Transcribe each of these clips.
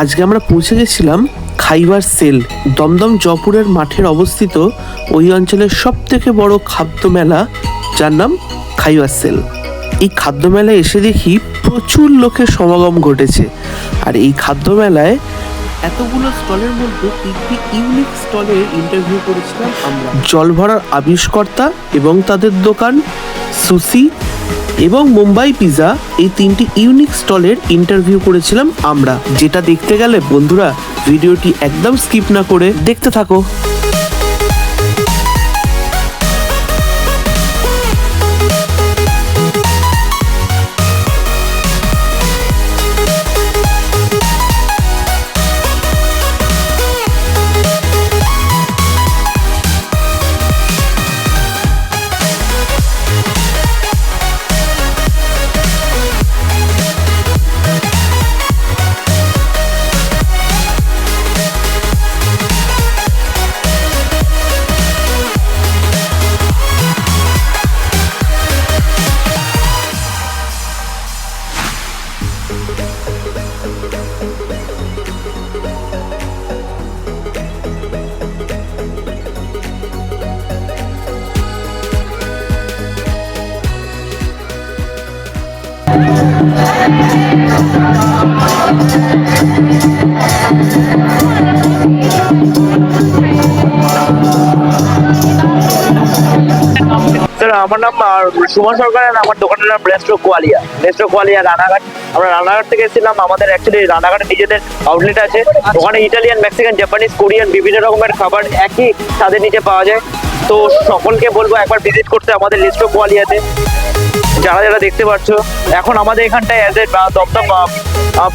আজকে আমরা পৌঁছে গেছিলাম খাইবার সেল, দমদম জয়পুরের মাঠের অবস্থিত ওই অঞ্চলের সব থেকে বড় খাদ্য মেলা, যার নাম খাইবার সেল। এই খাদ্য মেলায় এসে দেখি প্রচুর লোকের সমাগম ঘটেছে। আর এই খাদ্য মেলায় এতগুলো স্টলের মধ্যে তিনটি ইউনিক স্টলের ইন্টারভিউ করেছিলাম আমরা। জল ভরার আবিষ্কর্তা এবং তাদের দোকান সুসি এবং মুম্বাই পিজা এই তিনটি ইউনিক স্টলের ইন্টারভিউ করেছিলাম আমরা। যেটা দেখতে গেলে বন্ধুরা, ভিডিওটি একদম স্কিপ না করে দেখতে থাকো। সুমন সরকার আর আমার দোকানের নাম restro qualia restro qualia Ranaghat. আমরা রানাঘাট থেকে এসেছিলাম। আমাদের অ্যাকচুয়ালি রানাঘাটে নিজেদের আউটলেট আছে। ওখানে ইটালিয়ান মেক্সিকান জাপানিজ কোরিয়ান বিভিন্ন রকমের খাবার একই স্বাদের নিচে পাওয়া যায়। তো সকলকে বলব একবার ভিজিট করতে আমাদের রেস্ট্রো কোয়ালিয়াতে যারা যারা দেখতে পাচ্ছ এখন আমাদের এখানটায় অ্যাজ এ দমদম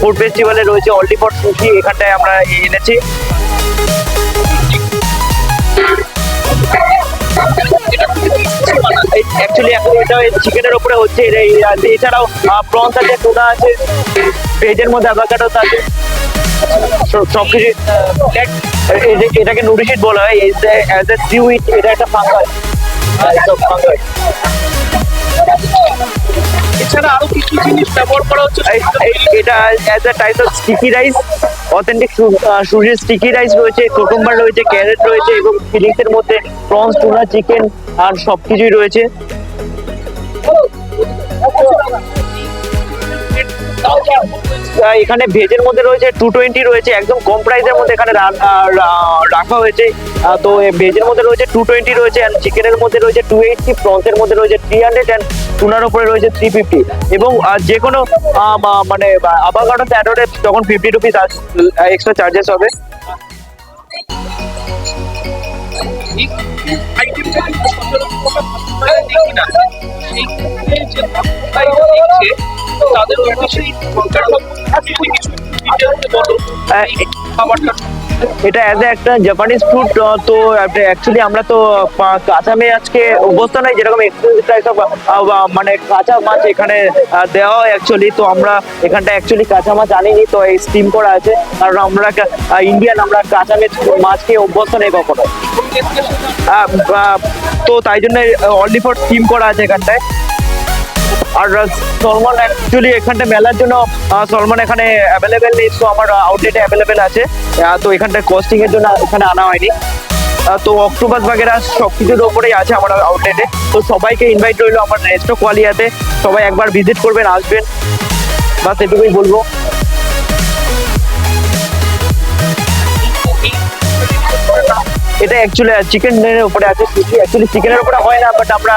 ফুড ফেস্টিভ্যালে রয়েছে অলডি ফর সুশি এখানটায় আমরা এনেছি। অ্যাকচুয়ালি এখন এটা চিকেনের উপরে হচ্ছে এছাড়াও প্রন্স আছে টুনা আছে, ভেজের মধ্যে অ্যাভোকাডো আছে। সব- সবকিছু এটাকে নুরিশিট বলা হয় অ্যাজ এ সিউইট এটা একটা ফাঙ্গাস। ফাঙ্গাস। এছাড়া আরও কি কি জিনিস ব্যবহার করা হচ্ছে? এটা as a type of sticky rice authentic সুজির স্টিকি রাইস রয়েছে কোকুম্বার রয়েছে ক্যারেট রয়েছে এবং ফিলিংসের মধ্যে প্রনস টুনা চিকেন আর সবকিছুই রয়েছে। এখানে ভেজের মধ্যে রয়েছে টু টোয়েন্টি রয়েছে, একদম কম প্রাইসের মধ্যে এখানে রাখা হয়েছে। তো ভেজের মধ্যে রয়েছে টু টোয়েন্টি রয়েছে অ্যান্ড চিকেনের মধ্যে রয়েছে টু এইটটি প্রনসের মধ্যে রয়েছে থ্রি হান্ড্রেড অ্যান্ড টুনার উপরে রয়েছে থ্রি ফিফটি এবং যে কোনো মানে আবাগাডো স্যাটোরে তখন ফিফটি রুপিস এক্সট্রা চার্জেস হবে। তাদের যদি কিছু এটা অ্যাজ এ একটা জাপানিজ ফুড তো অ্যাকচুয়ালি আমরা তো কাঁচা মেয়ে আজকে অভ্যস্ত নাই, যেরকম মানে কাঁচা মাছ এখানে দেওয়া হয় অ্যাকচুয়ালি তো আমরা এখানটা অ্যাকচুয়ালি কাঁচা মাছ আনিনি, তো এই স্টিম করা আছে, কারণ আমরা ইন্ডিয়ান আমরা কাঁচা মাছ খেয়ে অভ্যস্ত নেই কখনো। তো তাই জন্য অনলি ফর স্টিম করা আছে এখানটায়। আর সলমন অ্যাকচুয়ালি এখানটা মেলার জন্য সলমন এখানে অ্যাভেলেবেল নেই তো আমার আউটলেটে অ্যাভেলেবেল আছে। তো এখানটা কস্টিং এর জন্য এখানে আনা হয়নি। তো অক্টোপাস বাগেরা সব কিছুর ওপরেই আছে আমার আউটলেটে তো সবাইকে ইনভাইট রইল আমার রেস্টো কোয়ালিয়াতে সবাই একবার ভিজিট করবেন, আসবেন। বাস এটুকুই বলব। এটা অ্যাকচুয়ালি চিকেনের উপরে আছে অ্যাকচুয়ালি চিকেনের উপরে হয় না বাট আমরা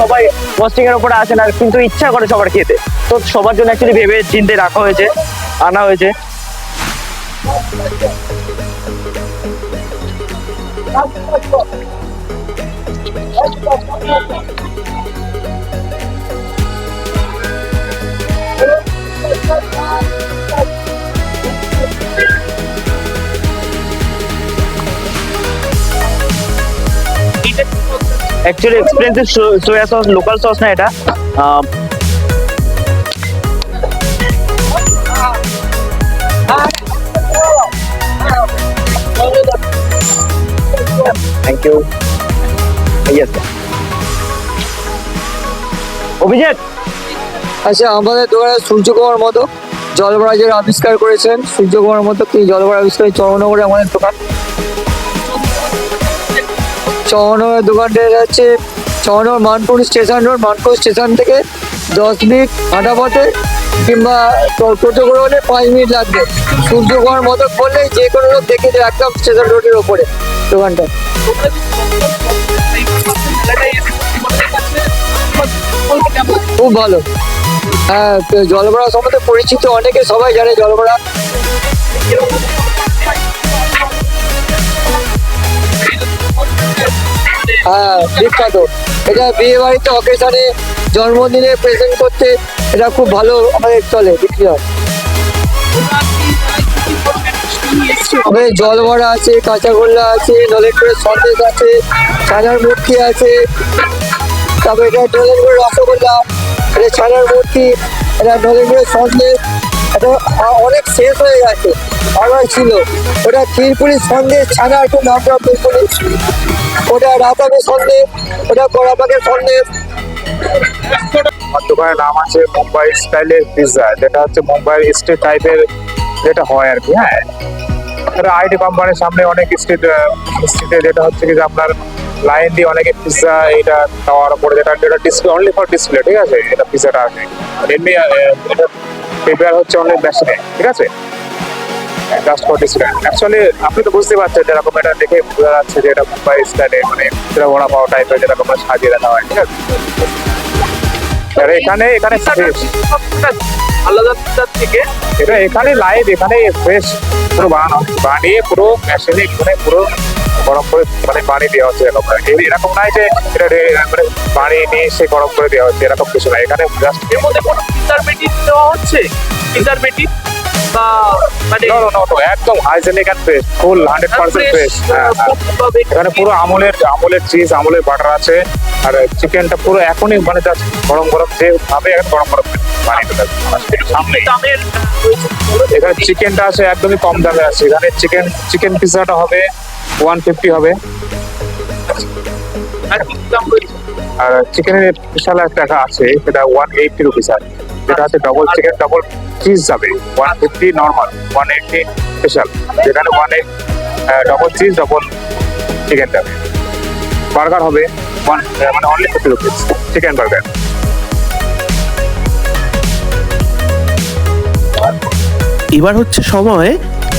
সবাই কস্টিং এর উপরে আসে না, কিন্তু ইচ্ছা করে সবার খেতে। তো সবার জন্য অ্যাকচুয়ালি ভেবে চিন্তে রাখা হয়েছে, আনা হয়েছে। এইটা actually expensive soya sauce local sauce না এটা থ্যাংক ইউ ইয়েস অভিজিৎ আচ্ছা আমাদের দোকানে সূর্যকুমার মতো জলবরাজের আবিষ্কার করেছেন। সূর্যকুমার মতো তিনি জলবরা আবিষ্কার চরণনগরে আমাদের দোকান? চরণনগরের দোকানটা হচ্ছে Charannagar Manpur station road Manpur station থেকে দশ মিনিট হাঁটা পথে কিংবা টোটো করে হলে পাঁচ মিনিট লাগবে। সূর্য সূর্যকুমার মতো বললেই যে কোনো লোক দেখে যায় একদম স্টেশন রোডের ওপরে দোকানটা খুব ভালো। হ্যাঁ তো জলবরা সম্বন্ধে পরিচিত অনেকে সবাই জানে জলবরা হ্যাঁ বিখ্যাত। এটা বিয়ে বাড়িতে অকেশনে জন্মদিনে প্রেজেন্ট করতে এটা খুব ভালো আমাদের চলে, বিক্রি হয়। আমাদের আছে, কাঁচাগোল্লা আছে নলেনপুরের সন্দেশ আছে, ছানার মূর্তি আছে। তারপরে এটা নলেনপুরের রসগোল্লা, এটা ছানার মূর্তি, এটা নলেনপুরের সন্দেশ। অনেক শেষ হয়ে গেছে। আবার ছিল। ওটা ক্ষীরপুরি সন্দেশ ছানা একটু নামটা ক্ষীরপুরি ওটা রাতাবের সন্দেশ ওটা কড়াপাকের সন্দেশ আমার দোকানের নাম আছে মুম্বাই স্টাইলের পিৎজা যেটা হচ্ছে মুম্বাই স্ট্রিট টাইপের যেটা হয় আর কি হ্যাঁ? আইটি কোম্পানির সামনে অনেক স্ট্রিট স্ট্রিটে যেটা হচ্ছে কি যে আপনার লাইন দিয়ে অনেকে পিৎজা এটা খাওয়ার উপরে যেটা যেটা ডিসপ্লে অনলি ফর ডিসপ্লে ঠিক আছে? এটা পিৎজাটা আছে। এমনি এটা প্রিপেয়ার হচ্ছে অনেক মেশিনে ঠিক আছে অ্যাকচুয়ালি আপনি তো বুঝতে পারছেন যেরকম এটা দেখে বোঝা যাচ্ছে যে এটা মুম্বাই স্টাইলে মানে যেটা বড়া পাওয়া টাইপের যেরকম সাজিয়ে রাখা হয়, ঠিক আছে এখানে এখানে। আলাদা থেকে এটা এখানে লাইভ এখানে ফ্রেশ পুরো বানানো। বানিয়ে পুরো মেশিনে এখানে পুরো গরম করে মানে পানি দেওয়া হচ্ছে এরকম। এরকম নাই যে এটা মানে পানি নিয়ে এসে গরম করে দেওয়া হচ্ছে এরকম কিছু না এখানে জাস্ট এর মধ্যে কোনো পিৎজার পেটি দেওয়া হচ্ছে? বা মানে একদম hygienic and fresh full fresh হ্যাঁ, এখানে পুরো আমলের আমলের চিজ আমলের বাটার আছে আর চিকেনটা পুরো এখনই মানে জাস্ট গরম গরম যে ভাবে এখন গরম গরম সামনে তো। এখানে চিকেনটা আছে একদমই কম দামে আছে। এখানে চিকেন চিকেন পিৎজাটা হবে ওয়ান ফিফটি হবে। আর আর চিকেনের স্পেশাল একটা টাকা আছে সেটা ওয়ান এইটটি রুপিস আছে যেটা আছে ডবল চিকেন ডবল চিজ যাবে। One fifty normal one eighty special যেখানে one eight double cheese double chicken যাবে। বার্গার হবে ওয়ান মানে only fifty rupees chicken burger এবার হচ্ছে সময়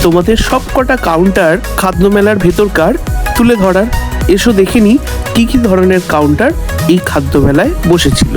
তোমাদের সবকটা কাউন্টার খাদ্য মেলার ভেতরকার তুলে ধরার। এসো দেখেনি কি কি ধরনের কাউন্টার এই খাদ্য মেলায় বসেছিল।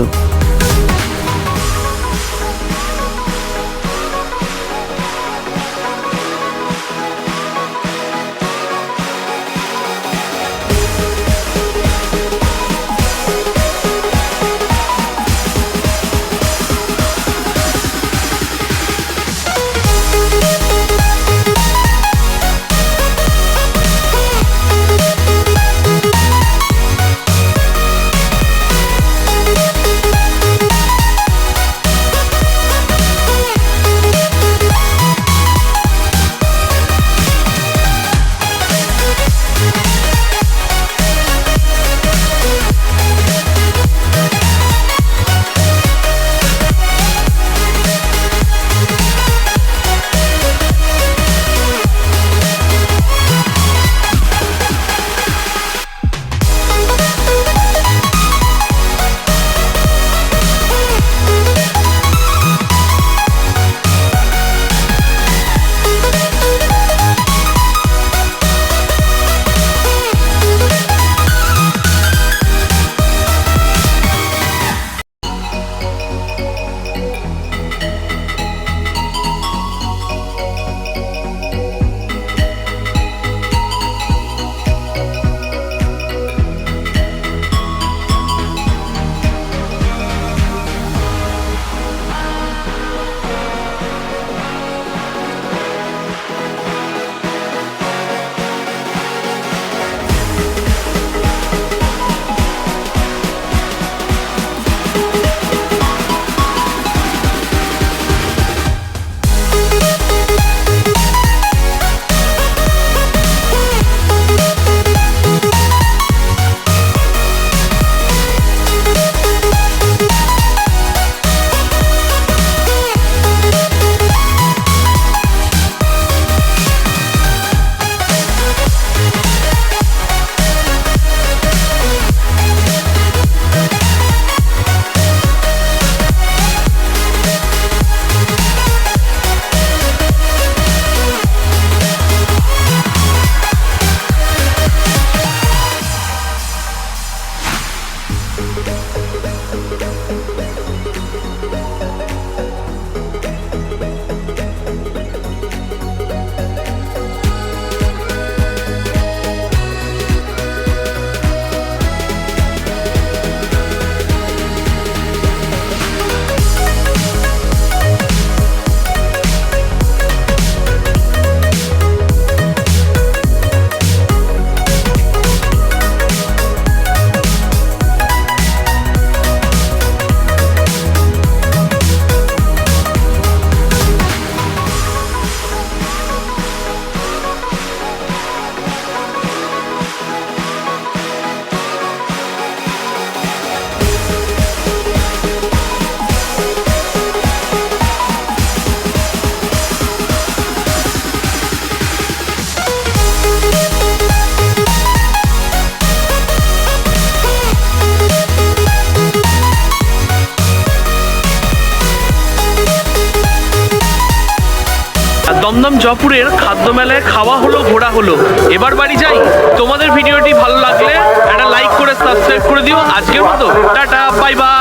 দমদম জয়পুরের খাদ্য মেলায় খাওয়া হলো, ঘোরা হলো। এবার বাড়ি যাই। তোমাদের ভিডিওটি ভালো লাগলে একটা লাইক করে সাবস্ক্রাইব করে দিও। আজকের মতো, টাটা বাই বাই